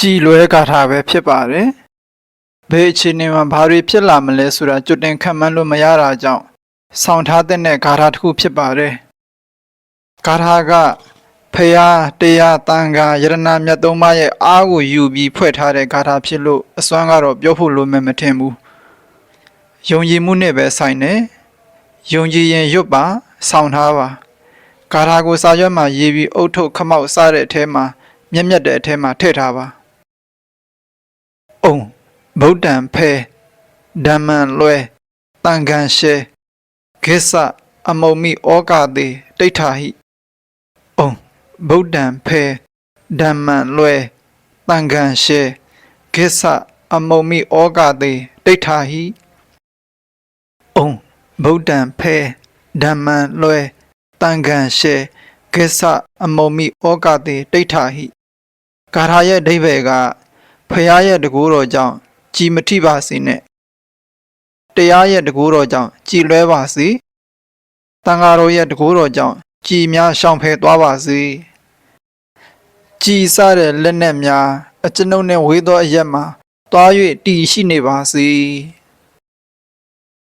ကြည်လွဲကာထားပဲဖြစ်ပါတယ်ဘယ်အခြေအနေမှာဘာတွေဖြစ်လာမလဲဆိုတာကြွတင်ခံမှန်းလို့မရတာကြောင့်ဆောင်းထားတဲ့ဂါထာတစ်ခုဖြစ်ပါတယ်ဂါထာကဖယားတရားတန်ခါယရဏမြတ်သုံးပါးရဲ့အားကိုယူပြီးဖွဲ့ထားတဲ့ဂါထာဖြစ်လို့အစွမ်းကတော့ပြောဖို့လိုမယ်မထင်ဘူးယုံကြည်မှုနဲ့ပဲဆိုင်တယ်ယုံကြည်ရင်ရွတ်ပါဆောင်းထားပါဂါထာကိုစာရွက်မှာရေးပြီးအုတ်ထုတ်ခမောက်စတဲ့အထဲမှာမျက်မျက်တဲ့အထဲမှာထည့်ထားပါ အုံဗုဒ္ဓံဖဲဓမ္မံလွဲတန်ခံရှဲကိစ္စအမုံမိဩကာတိတိဋ္ဌာဟိအုံဗုဒ္ဓံဖဲဓမ္မံလွဲတန်ခံရှဲကိစ္စအမုံမိဩကာတိတိဋ္ဌာဟိအုံဗုဒ္ဓံဖဲဓမ္မံလွဲတန်ခံရှဲကိစ္စအမုံမိဩကာတိတိဋ္ဌာဟိကာထာရဲ့အဓိပ္ပာယ်က ဖရာရဲ့တကူတော်ကြောင့်ကြည်မထိပါစေနဲ့တရားရဲ့တကူတော်ကြောင့်ကြည်လွဲပါစေတန်ဃာတော်ရဲ့တကူတော်ကြောင့်ကြည်များရှောင်ဖယ်သွားပါစေကြည်စတဲ့လက်နက်များအကျွန်ုပ်နဲ့ဝေးသောအရက်မှာတွား၍တည်ရှိနေပါစေ